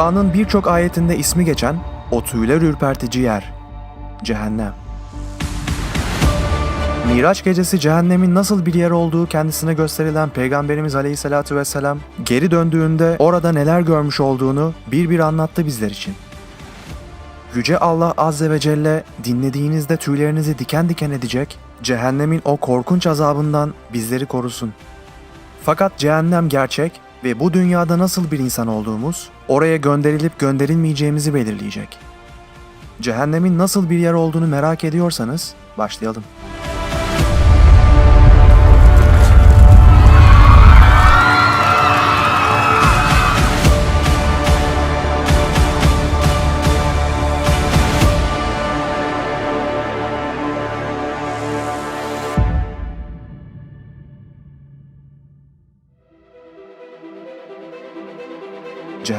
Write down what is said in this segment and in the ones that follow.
Kur'an'ın birçok ayetinde ismi geçen o tüyler ürpertici yer, cehennem. Miraç gecesi cehennemin nasıl bir yer olduğu kendisine gösterilen Peygamberimiz Aleyhisselatü Vesselam geri döndüğünde orada neler görmüş olduğunu bir bir anlattı bizler için. Yüce Allah Azze ve Celle dinlediğinizde tüylerinizi diken diken edecek, cehennemin o korkunç azabından bizleri korusun. Fakat cehennem gerçek ve bu dünyada nasıl bir insan olduğumuz, oraya gönderilip gönderilmeyeceğimizi belirleyecek. Cehennemin nasıl bir yer olduğunu merak ediyorsanız başlayalım.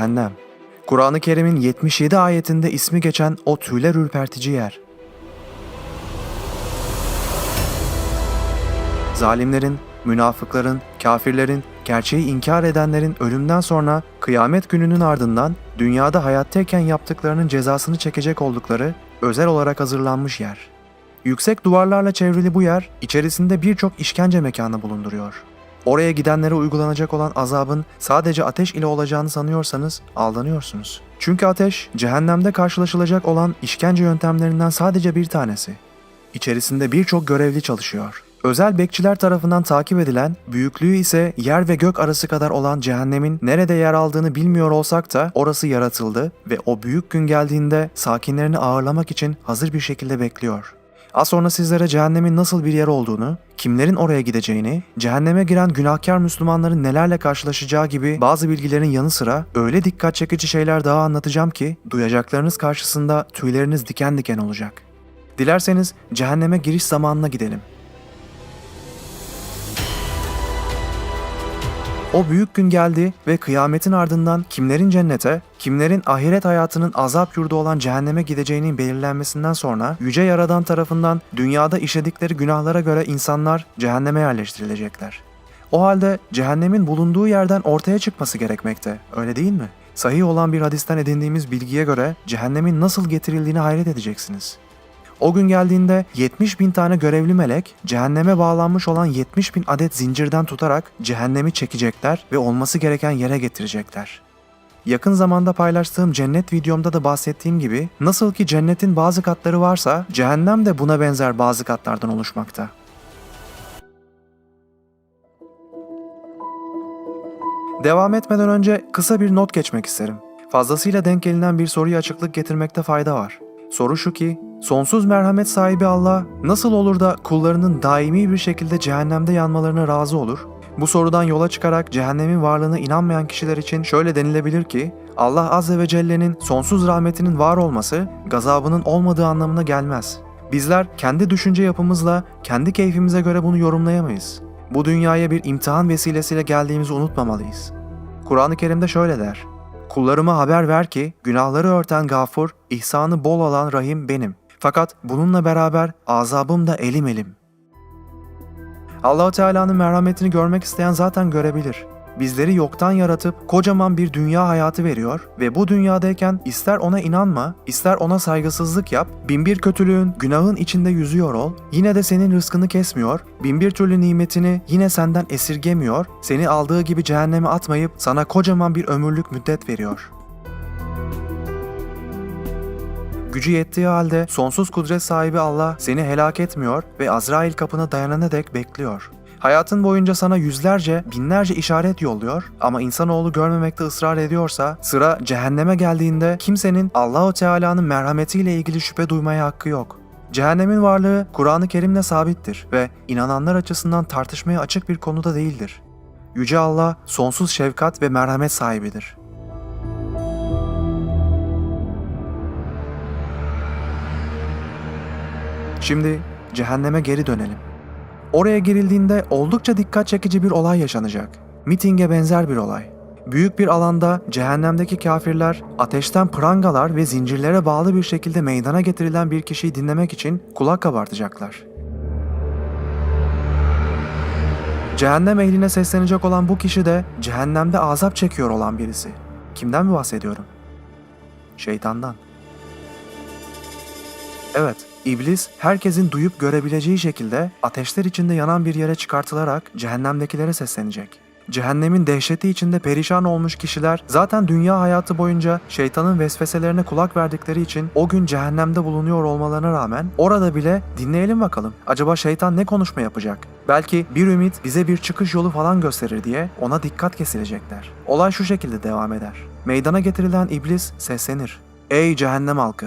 Cehennem. Kur'an-ı Kerim'in 77 ayetinde ismi geçen o tüyler ürpertici yer. Zalimlerin, münafıkların, kafirlerin, gerçeği inkar edenlerin ölümden sonra kıyamet gününün ardından dünyada hayattayken yaptıklarının cezasını çekecek oldukları özel olarak hazırlanmış yer. Yüksek duvarlarla çevrili bu yer içerisinde birçok işkence mekanı bulunduruyor. Oraya gidenlere uygulanacak olan azabın sadece ateş ile olacağını sanıyorsanız aldanıyorsunuz. Çünkü ateş, cehennemde karşılaşılacak olan işkence yöntemlerinden sadece bir tanesi. İçerisinde birçok görevli çalışıyor. Özel bekçiler tarafından takip edilen, büyüklüğü ise yer ve gök arası kadar olan cehennemin nerede yer aldığını bilmiyor olsak da orası yaratıldı ve o büyük gün geldiğinde sakinlerini ağırlamak için hazır bir şekilde bekliyor. Az sonra sizlere cehennemin nasıl bir yer olduğunu, kimlerin oraya gideceğini, cehenneme giren günahkar Müslümanların nelerle karşılaşacağı gibi bazı bilgilerin yanı sıra öyle dikkat çekici şeyler daha anlatacağım ki duyacaklarınız karşısında tüyleriniz diken diken olacak. Dilerseniz cehenneme giriş zamanına gidelim. O büyük gün geldi ve kıyametin ardından kimlerin cennete, kimlerin ahiret hayatının azap yurdu olan cehenneme gideceğinin belirlenmesinden sonra Yüce Yaradan tarafından dünyada işledikleri günahlara göre insanlar cehenneme yerleştirilecekler. O halde cehennemin bulunduğu yerden ortaya çıkması gerekmekte, öyle değil mi? Sahih olan bir hadisten edindiğimiz bilgiye göre cehennemin nasıl getirildiğini hayret edeceksiniz. O gün geldiğinde 70 bin tane görevli melek cehenneme bağlanmış olan 70 bin adet zincirden tutarak cehennemi çekecekler ve olması gereken yere getirecekler. Yakın zamanda paylaştığım cennet videomda da bahsettiğim gibi nasıl ki cennetin bazı katları varsa cehennem de buna benzer bazı katlardan oluşmakta. Devam etmeden önce kısa bir not geçmek isterim. Fazlasıyla denk gelinen bir soruya açıklık getirmekte fayda var. Soru şu ki, sonsuz merhamet sahibi Allah nasıl olur da kullarının daimi bir şekilde cehennemde yanmalarına razı olur? Bu sorudan yola çıkarak cehennemin varlığına inanmayan kişiler için şöyle denilebilir ki, Allah Azze ve Celle'nin sonsuz rahmetinin var olması, gazabının olmadığı anlamına gelmez. Bizler kendi düşünce yapımızla, kendi keyfimize göre bunu yorumlayamayız. Bu dünyaya bir imtihan vesilesiyle geldiğimizi unutmamalıyız. Kur'an-ı Kerim'de şöyle der. Kullarıma haber ver ki günahları örten gafur, ihsanı bol alan rahim benim. Fakat bununla beraber azabım da elim elim. Allahu Teala'nın merhametini görmek isteyen zaten görebilir. Bizleri yoktan yaratıp kocaman bir dünya hayatı veriyor ve bu dünyadayken ister ona inanma, ister ona saygısızlık yap, binbir kötülüğün, günahın içinde yüzüyor ol, yine de senin rızkını kesmiyor, binbir türlü nimetini yine senden esirgemiyor, seni aldığı gibi cehenneme atmayıp sana kocaman bir ömürlük müddet veriyor.'' Gücü yettiği halde sonsuz kudret sahibi Allah seni helak etmiyor ve Azrail kapına dayanana dek bekliyor. Hayatın boyunca sana yüzlerce, binlerce işaret yolluyor ama insanoğlu görmemekte ısrar ediyorsa sıra cehenneme geldiğinde kimsenin Allahu Teala'nın merhametiyle ilgili şüphe duymaya hakkı yok. Cehennemin varlığı Kur'an-ı Kerim'le sabittir ve inananlar açısından tartışmaya açık bir konuda değildir. Yüce Allah sonsuz şefkat ve merhamet sahibidir. Şimdi cehenneme geri dönelim. Oraya girildiğinde oldukça dikkat çekici bir olay yaşanacak. Mitinge benzer bir olay. Büyük bir alanda cehennemdeki kafirler ateşten prangalar ve zincirlere bağlı bir şekilde meydana getirilen bir kişiyi dinlemek için kulak kabartacaklar. Cehennem ehline seslenecek olan bu kişi de cehennemde azap çekiyor olan birisi. Kimden mi bahsediyorum? Şeytandan. Evet, iblis herkesin duyup görebileceği şekilde ateşler içinde yanan bir yere çıkartılarak cehennemdekilere seslenecek. Cehennemin dehşeti içinde perişan olmuş kişiler zaten dünya hayatı boyunca şeytanın vesveselerine kulak verdikleri için o gün cehennemde bulunuyor olmalarına rağmen orada bile dinleyelim bakalım. Acaba şeytan ne konuşma yapacak? Belki bir ümit bize bir çıkış yolu falan gösterir diye ona dikkat kesilecekler. Olay şu şekilde devam eder. Meydana getirilen iblis seslenir. Ey cehennem halkı!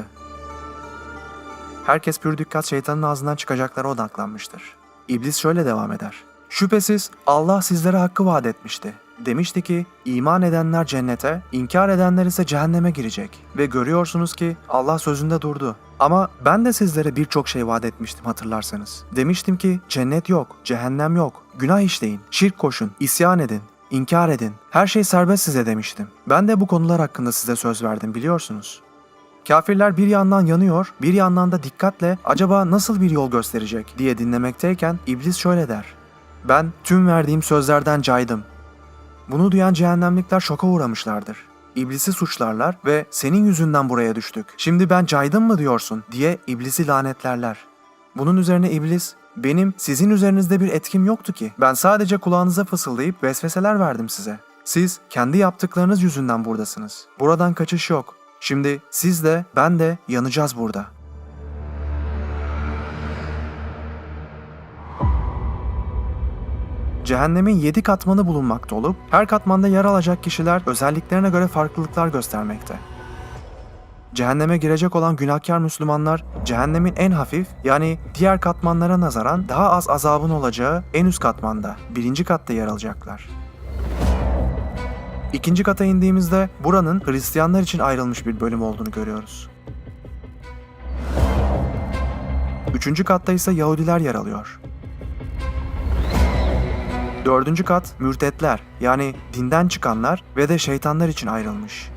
Herkes pür dikkat şeytanın ağzından çıkacaklara odaklanmıştır. İblis şöyle devam eder. Şüphesiz Allah sizlere hakkı vaat etmişti. Demişti ki iman edenler cennete, inkar edenler ise cehenneme girecek. Ve görüyorsunuz ki Allah sözünde durdu. Ama ben de sizlere birçok şey vaat etmiştim hatırlarsanız. Demiştim ki cennet yok, cehennem yok, günah işleyin, şirk koşun, isyan edin, inkar edin. Her şey serbest size demiştim. Ben de bu konular hakkında size söz verdim biliyorsunuz. Kafirler bir yandan yanıyor, bir yandan da dikkatle acaba nasıl bir yol gösterecek diye dinlemekteyken iblis şöyle der. Ben tüm verdiğim sözlerden caydım. Bunu duyan cehennemlikler şoka uğramışlardır. İblisi suçlarlar ve senin yüzünden buraya düştük. Şimdi ben caydım mı diyorsun diye iblisi lanetlerler. Bunun üzerine iblis benim sizin üzerinizde bir etkim yoktu ki. Ben sadece kulağınıza fısıldayıp vesveseler verdim size. Siz kendi yaptıklarınız yüzünden buradasınız. Buradan kaçış yok. Şimdi siz de ben de yanacağız burada. Cehennemin 7 katmanı bulunmakta olup her katmanda yer alacak kişiler özelliklerine göre farklılıklar göstermekte. Cehenneme girecek olan günahkar Müslümanlar cehennemin en hafif yani diğer katmanlara nazaran daha az azabın olacağı en üst katmanda, birinci katta yer alacaklar. İkinci kata indiğimizde buranın Hristiyanlar için ayrılmış bir bölüm olduğunu görüyoruz. Üçüncü katta ise Yahudiler yer alıyor. Dördüncü kat mürtetler yani dinden çıkanlar ve de şeytanlar için ayrılmış.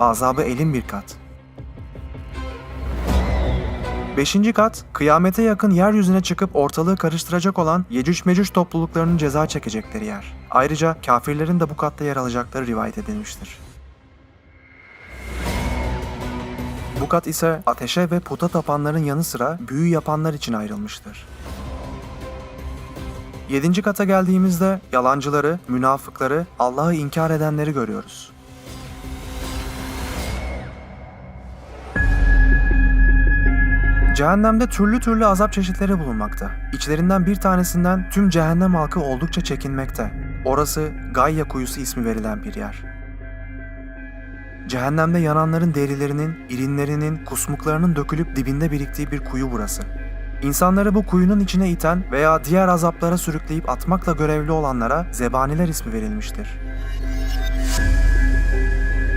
Azabı elin bir kat. Beşinci kat, kıyamete yakın yeryüzüne çıkıp ortalığı karıştıracak olan Yecüc Mecüc topluluklarının ceza çekecekleri yer. Ayrıca kafirlerin de bu katta yer alacakları rivayet edilmiştir. Bu kat ise ateşe ve puta tapanların yanı sıra büyü yapanlar için ayrılmıştır. Yedinci kata geldiğimizde yalancıları, münafıkları, Allah'ı inkar edenleri görüyoruz. Cehennemde türlü türlü azap çeşitleri bulunmakta. İçlerinden bir tanesinden tüm cehennem halkı oldukça çekinmekte. Orası Gayya kuyusu ismi verilen bir yer. Cehennemde yananların derilerinin, irinlerinin, kusmuklarının dökülüp dibinde biriktiği bir kuyu burası. İnsanları bu kuyunun içine iten veya diğer azaplara sürükleyip atmakla görevli olanlara zebaniler ismi verilmiştir.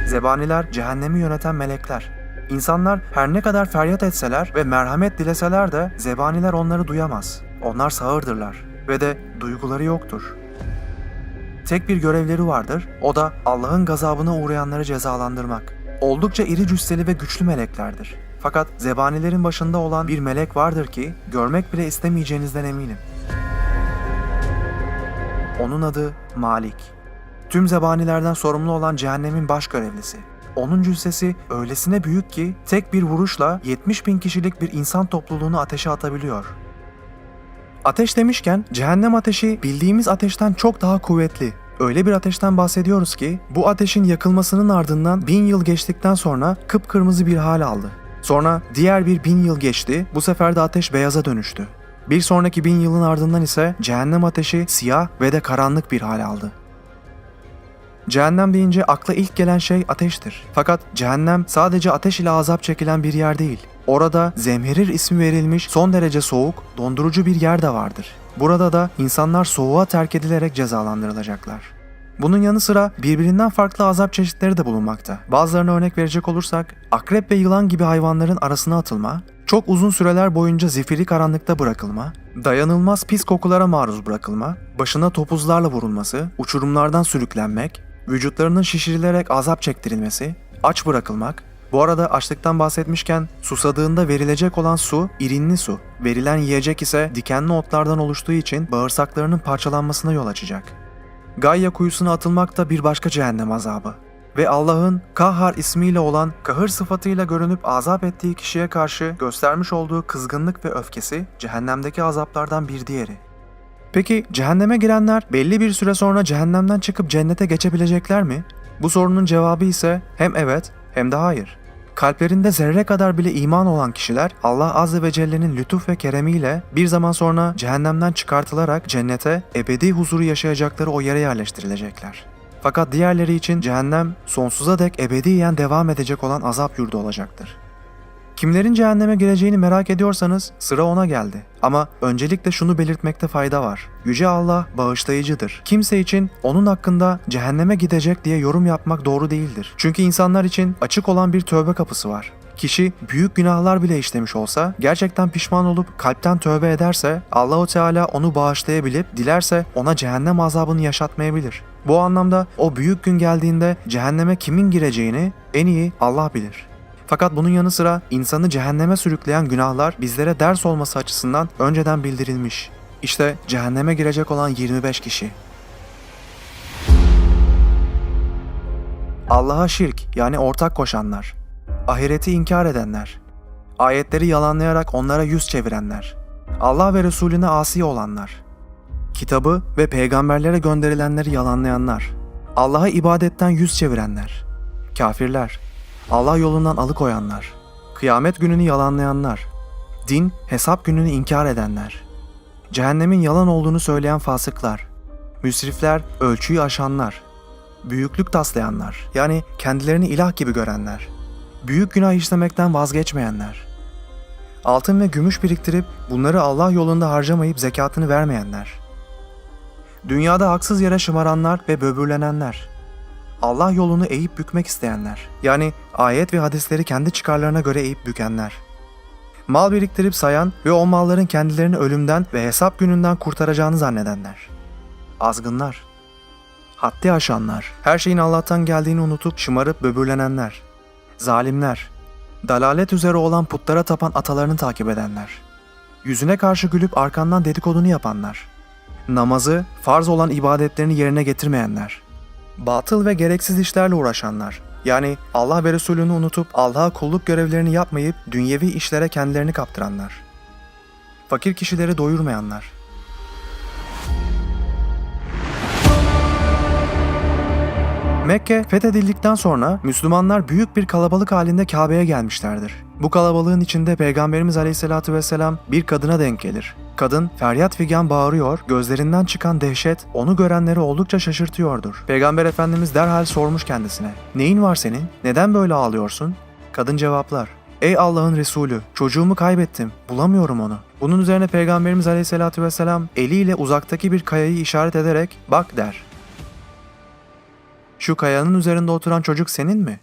Zebaniler cehennemi yöneten melekler. İnsanlar her ne kadar feryat etseler ve merhamet dileseler de zebaniler onları duyamaz. Onlar sağırdırlar ve de duyguları yoktur. Tek bir görevleri vardır, o da Allah'ın gazabına uğrayanları cezalandırmak. Oldukça iri cüsseli ve güçlü meleklerdir. Fakat zebanilerin başında olan bir melek vardır ki görmek bile istemeyeceğinizden eminim. Onun adı Malik. Tüm zebanilerden sorumlu olan cehennemin baş görevlisi. Onun cüssesi öylesine büyük ki tek bir vuruşla 70 bin kişilik bir insan topluluğunu ateşe atabiliyor. Ateş demişken cehennem ateşi bildiğimiz ateşten çok daha kuvvetli. Öyle bir ateşten bahsediyoruz ki bu ateşin yakılmasının ardından bin yıl geçtikten sonra kıpkırmızı bir hal aldı. Sonra diğer bir bin yıl geçti, bu sefer de ateş beyaza dönüştü. Bir sonraki bin yılın ardından ise cehennem ateşi siyah ve de karanlık bir hal aldı. Cehennem deyince akla ilk gelen şey ateştir. Fakat cehennem sadece ateş ile azap çekilen bir yer değil. Orada zemherir ismi verilmiş son derece soğuk, dondurucu bir yer de vardır. Burada da insanlar soğuğa terk edilerek cezalandırılacaklar. Bunun yanı sıra birbirinden farklı azap çeşitleri de bulunmakta. Bazılarına örnek verecek olursak, akrep ve yılan gibi hayvanların arasına atılma, çok uzun süreler boyunca zifiri karanlıkta bırakılma, dayanılmaz pis kokulara maruz bırakılma, başına topuzlarla vurulması, uçurumlardan sürüklenmek, vücutlarının şişirilerek azap çektirilmesi, aç bırakılmak, bu arada açlıktan bahsetmişken susadığında verilecek olan su irinli su. Verilen yiyecek ise dikenli otlardan oluştuğu için bağırsaklarının parçalanmasına yol açacak. Gayya kuyusuna atılmak da bir başka cehennem azabı. ve Allah'ın Kahhar ismiyle olan kahır sıfatıyla görünüp azap ettiği kişiye karşı göstermiş olduğu kızgınlık ve öfkesi cehennemdeki azaplardan bir diğeri. Peki cehenneme girenler belli bir süre sonra cehennemden çıkıp cennete geçebilecekler mi? Bu sorunun cevabı ise hem evet hem de hayır. Kalplerinde zerre kadar bile iman olan kişiler Allah Azze ve Celle'nin lütuf ve keremiyle bir zaman sonra cehennemden çıkartılarak cennete ebedi huzuru yaşayacakları o yere yerleştirilecekler. Fakat diğerleri için cehennem sonsuza dek ebediyen devam edecek olan azap yurdu olacaktır. Kimlerin cehenneme gireceğini merak ediyorsanız sıra ona geldi. Ama öncelikle şunu belirtmekte fayda var. Yüce Allah bağışlayıcıdır. Kimse için onun hakkında cehenneme gidecek diye yorum yapmak doğru değildir. Çünkü insanlar için açık olan bir tövbe kapısı var. Kişi büyük günahlar bile işlemiş olsa, gerçekten pişman olup kalpten tövbe ederse Allahu Teala onu bağışlayabilip dilerse ona cehennem azabını yaşatmayabilir. Bu anlamda o büyük gün geldiğinde cehenneme kimin gireceğini en iyi Allah bilir. Fakat bunun yanı sıra insanı cehenneme sürükleyen günahlar bizlere ders olması açısından önceden bildirilmiş. İşte cehenneme girecek olan 25 kişi. Allah'a şirk yani ortak koşanlar, ahireti inkar edenler, ayetleri yalanlayarak onlara yüz çevirenler, Allah ve Resulüne asi olanlar, kitabı ve peygamberlere gönderilenleri yalanlayanlar, Allah'a ibadetten yüz çevirenler, kafirler, Allah yolundan alıkoyanlar, kıyamet gününü yalanlayanlar, din, hesap gününü inkar edenler, cehennemin yalan olduğunu söyleyen fasıklar, müsrifler, ölçüyü aşanlar, büyüklük taslayanlar, yani kendilerini ilah gibi görenler, büyük günah işlemekten vazgeçmeyenler, altın ve gümüş biriktirip bunları Allah yolunda harcamayıp zekatını vermeyenler, dünyada haksız yere şımaranlar ve böbürlenenler, Allah yolunu eğip bükmek isteyenler, yani ayet ve hadisleri kendi çıkarlarına göre eğip bükenler, mal biriktirip sayan ve o malların kendilerini ölümden ve hesap gününden kurtaracağını zannedenler, azgınlar, haddi aşanlar, her şeyin Allah'tan geldiğini unutup şımarıp böbürlenenler, zalimler, dalalet üzere olan putlara tapan atalarını takip edenler, yüzüne karşı gülüp arkandan dedikodunu yapanlar, namazı, farz olan ibadetlerini yerine getirmeyenler, batıl ve gereksiz işlerle uğraşanlar, yani Allah ve Resulünü unutup Allah'a kulluk görevlerini yapmayıp dünyevi işlere kendilerini kaptıranlar, fakir kişileri doyurmayanlar, Mekke fethedildikten sonra Müslümanlar büyük bir kalabalık halinde Kabe'ye gelmişlerdir. Bu kalabalığın içinde Peygamberimiz Aleyhisselatü Vesselam bir kadına denk gelir. Kadın feryat figan bağırıyor, gözlerinden çıkan dehşet onu görenleri oldukça şaşırtıyordur. Peygamber Efendimiz derhal sormuş kendisine, ''Neyin var senin? Neden böyle ağlıyorsun?'' Kadın cevaplar, Ey Allah'ın Resulü, çocuğumu kaybettim, bulamıyorum onu. Bunun üzerine Peygamberimiz Aleyhisselatü Vesselam eliyle uzaktaki bir kayayı işaret ederek bak der. Şu kayanın üzerinde oturan çocuk senin mi?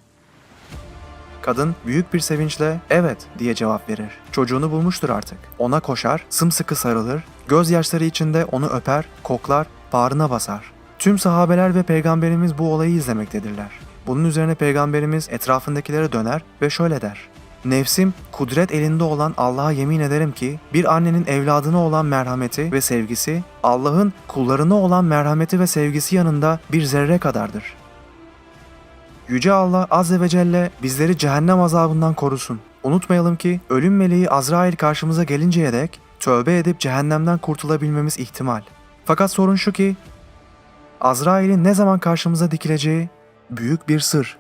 Kadın büyük bir sevinçle evet diye cevap verir. Çocuğunu bulmuştur artık. Ona koşar, sımsıkı sarılır, gözyaşları içinde onu öper, koklar, bağrına basar. Tüm sahabeler ve peygamberimiz bu olayı izlemektedirler. Bunun üzerine peygamberimiz etrafındakilere döner ve şöyle der. Nefsim kudret elinde olan Allah'a yemin ederim ki bir annenin evladına olan merhameti ve sevgisi Allah'ın kullarına olan merhameti ve sevgisi yanında bir zerre kadardır. Yüce Allah Azze ve Celle bizleri cehennem azabından korusun. Unutmayalım ki ölüm meleği Azrail karşımıza gelinceye dek tövbe edip cehennemden kurtulabilmemiz ihtimal. Fakat sorun şu ki Azrail'in ne zaman karşımıza dikileceği büyük bir sır.